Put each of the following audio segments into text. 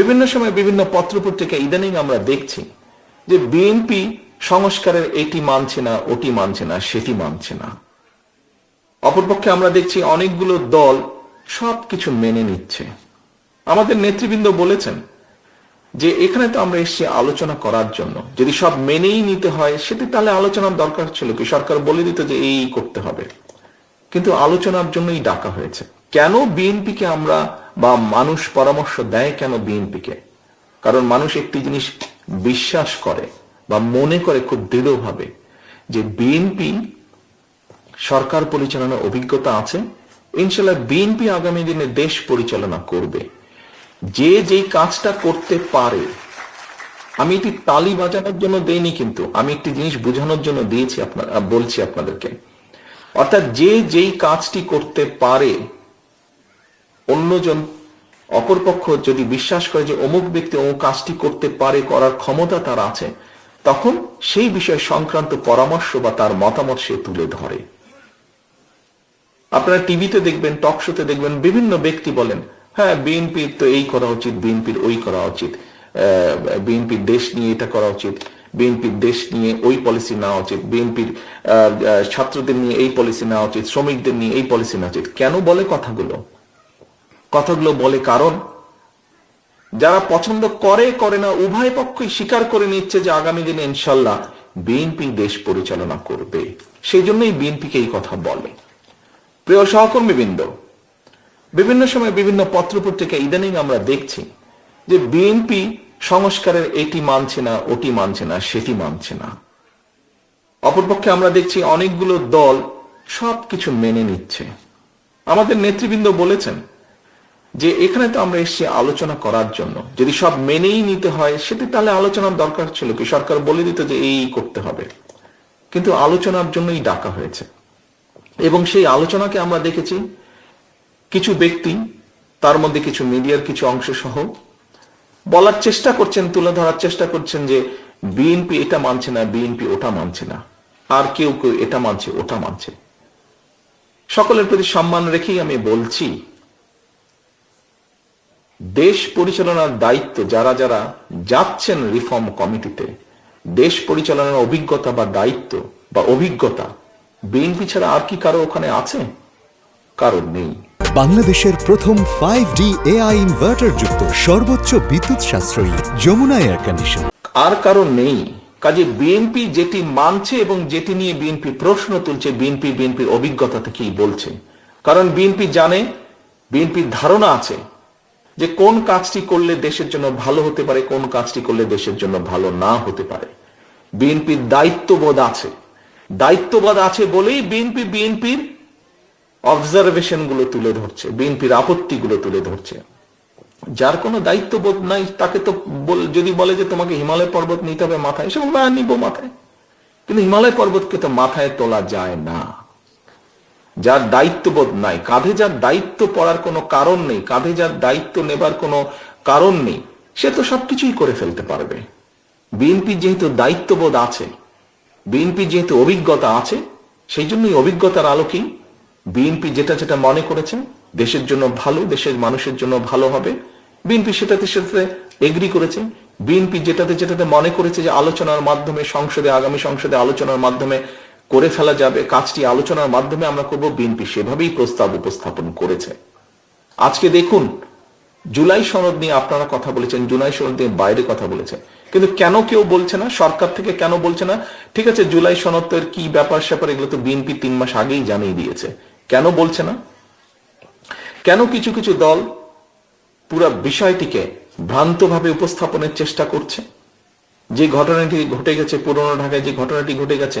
বিভিন্ন সময় বিভিন্ন পত্রপত্রিকা ইদানিং আমরা দেখছি যে বিএনপি সংস্কারের এটি মানছে না, ওটি মানছে না, সেটি মানছে না। অপরপক্ষে আমরা দেখছি অনেকগুলো দল সবকিছু মেনে নিচ্ছে। আমাদের নেতৃবৃন্দ বলেছেন যে এখানে তো আমরা এসেছি আলোচনা করার জন্য। যদি সব মেনেই নিতে হয়, সেটি তাহলে আলোচনার দরকার ছিল কি? সরকার বলে দিত যে এই করতে হবে। কিন্তু আলোচনার জন্যই ডাকা হয়েছে। কেন বিএনপিকে আমরা বা মানুষ পরামর্শ দেয় কেন বিএনপিকে? কারণ মানুষ একটি জিনিস বিশ্বাস করে বা মনে করে খুব দৃঢ়ভাবে যে বিএনপি সরকার পরিচালনার অভিজ্ঞতা আছে। ইনশাল্লাহ বিএনপি আগামী দিনে দেশ পরিচালনা করবে। যে যেই কাজটা করতে পারে, আমি এটি তালি বাজানোর জন্য দেইনি কিন্তু, আমি একটি জিনিস বোঝানোর জন্য দিয়েছি আপনার, বলছি আপনাদেরকে। অর্থাৎ যে যেই কাজটি করতে পারে অন্যজন অপরপক্ষ যদি বিশ্বাস করে যে অমুক ব্যক্তি অমুক কাজটি করতে পারে, করার ক্ষমতা তার আছে, তখন সেই বিষয় সংক্রান্ত পরামর্শ বা তার মতামত সে তুলে ধরে। আপনারা টিভিতে দেখবেন, টক শোতে দেখবেন, বিভিন্ন ব্যক্তি বলেন হ্যাঁ বিএনপির তো এই করা উচিত, বিএনপির ওই করা উচিত বিএনপির দেশ নিয়ে এটা করা উচিত, বিএনপির দেশ নিয়ে ওই পলিসি নেওয়া উচিত, বিএনপির ছাত্রদের নিয়ে এই পলিসি নেওয়া উচিত, শ্রমিকদের নিয়ে এই পলিসি নেওয়া উচিত। কেন বলে কথাগুলো? কথাগুলো বলে কারণ, যারা পছন্দ করে করে না, উভয় পক্ষই স্বীকার করে নিচ্ছে যে আগামী দিনে ইনশাল্লাহ বিএনপি দেশ পরিচালনা করবে। সেই জন্যই বিএনপিকে এই কথা বলে। প্রিয় সহকর্মীবৃন্দ, বিভিন্ন সময় বিভিন্ন পত্রপত্রিকা ইদানিং আমরা দেখছি যে বিএনপি সংস্কারের এটি মানছে না, ওটি মানছে না, সেটি মানছে না। অপরপক্ষে আমরা দেখছি অনেকগুলো দল সবকিছু মেনে নিচ্ছে। আমাদের নেতৃবৃন্দ বলেছেন যে এখানে তো আমরা এসেছি আলোচনা করার জন্য। যদি সব মেনেই নিতে হয়, সেটি তাহলে আলোচনার দরকার ছিল কি? সরকার বলে দিত যে এই করতে হবে। কিন্তু আলোচনার জন্যই ডাকা হয়েছে। এবং সেই আলোচনাকে আমরা দেখেছি, কিছু ব্যক্তি, তার মধ্যে কিছু মিডিয়ার কিছু অংশ সহ, বলার চেষ্টা করছেন, তুলে ধরার চেষ্টা করছেন যে বিএনপি এটা মানছে না, বিএনপি ওটা মানছে না। আর কেউ কেউ এটা মানছে, ওটা মানছে। সকলের প্রতি সম্মান রেখেই আমি বলছি দেশ পরিচালনার দায়িত্ব যারা যারা যাচ্ছেন রিফর্ম কমিটিতে দেশ পরিচালনার অভিজ্ঞতা বা দায়িত্ব বা অভিজ্ঞতা বিএনপি ছাড়া আর কি কারও ওখানে আছে? কারণ নেই। বাংলাদেশের প্রথম ফাইভ ডি এআই ইনভার্টার যুক্ত সর্বোচ্চ বিদ্যুৎ সাশ্রয়ী যমুনা এয়ার কন্ডিশন আর কারণ নেই। কাজে বিএনপি যেটি মানছে এবং যেটি নিয়ে বিএনপি প্রশ্ন তুলছে বিএনপি বিএনপির অভিজ্ঞতা থেকেই বলছে। কারণ বিএনপি জানে বিএনপির ধারণা আছে। যে কোন কাজটি করলে দেশের জন্য ভালো হতে পারে কোন কাজটি করলে দেশের জন্য ভালো না হতে পারে। বিএনপির দায়িত্ববোধ আছে। দায়িত্ববোধ আছে বলেই বিএনপি বিএনপির অবজারভেশনগুলো তুলে ধরছে বিএনপির আপত্তিগুলো তুলে ধরছে। যার কোনো দায়িত্ববোধ নাই তাকে তো যদি বলে যে তোমাকে হিমালয় পর্বত নিতে হবে মাথায় সে বলবে "হ্যাঁ, নিবো মাথায়। কিন্তু হিমালয় পর্বতকে তো মাথায় তোলা যায় না। যার দায়িত্ববোধ নাই, কাঁধে যার দায়িত্ব পড়ার কোনো কারণ নেই, কাঁধে যার দায়িত্ব নেবার কোনো কারণ নেই, সে তো সবকিছুই করে ফেলতে পারবে। বিএনপি যেহেতু দায়িত্ববোধ আছে বিএনপি যেহেতু অভিজ্ঞতা আছে, সেই জন্যই অভিজ্ঞতার আলোকেই বিএনপি যেটা যেটা মনে করেছে, দেশের জন্য ভালো, দেশের মানুষের জন্য ভালো হবে। বিএনপি সেটাতে সেটাতে এগ্রি করেছে। বিএনপি যেটাতে যেটাতে মনে করেছে যে আলোচনার মাধ্যমে সংসদে, আগামী সংসদে আলোচনার মাধ্যমে করে ফেলা যাবে। কাজটি আলোচনার মাধ্যমে আমরা করব। বিএনপি সেভাবেই প্রস্তাব উপস্থাপন করেছে। আজকে দেখুন, জুলাই সনদ নিয়ে আপনারা কথা বলেছেন, জুলাই সনদ নিয়ে বাইরে কথা বলেছে কিন্তু কেন কেউ বলছে না? সরকার থেকে কেন বলছে না? ঠিক আছে, জুলাই সনদ তো এর কি ব্যাপার স্যাপার এগুলো তো বিএনপি তিন মাস আগেই জানিয়ে দিয়েছে। কেন বলছে না? কেন কিছু কিছু দল পুরো বিষয়টিকে ভ্রান্তভাবে উপস্থাপনের চেষ্টা করছে? যে ঘটনাটি ঘটে গেছে, পুরনো ঢাকায় যে ঘটনাটি ঘটে গেছে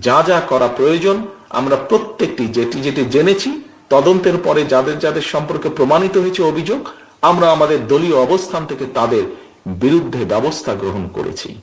যা যা করা প্রয়োজন, আমরা প্রত্যেকটি যেটি যেটি জেনেছি, তদন্তের পরে যাদের যাদের সম্পর্কে প্রমাণিত হয়েছে অভিযোগ, আমরা আমাদের দলীয় অবস্থান থেকে তাদের বিরুদ্ধে ব্যবস্থা গ্রহণ করেছি।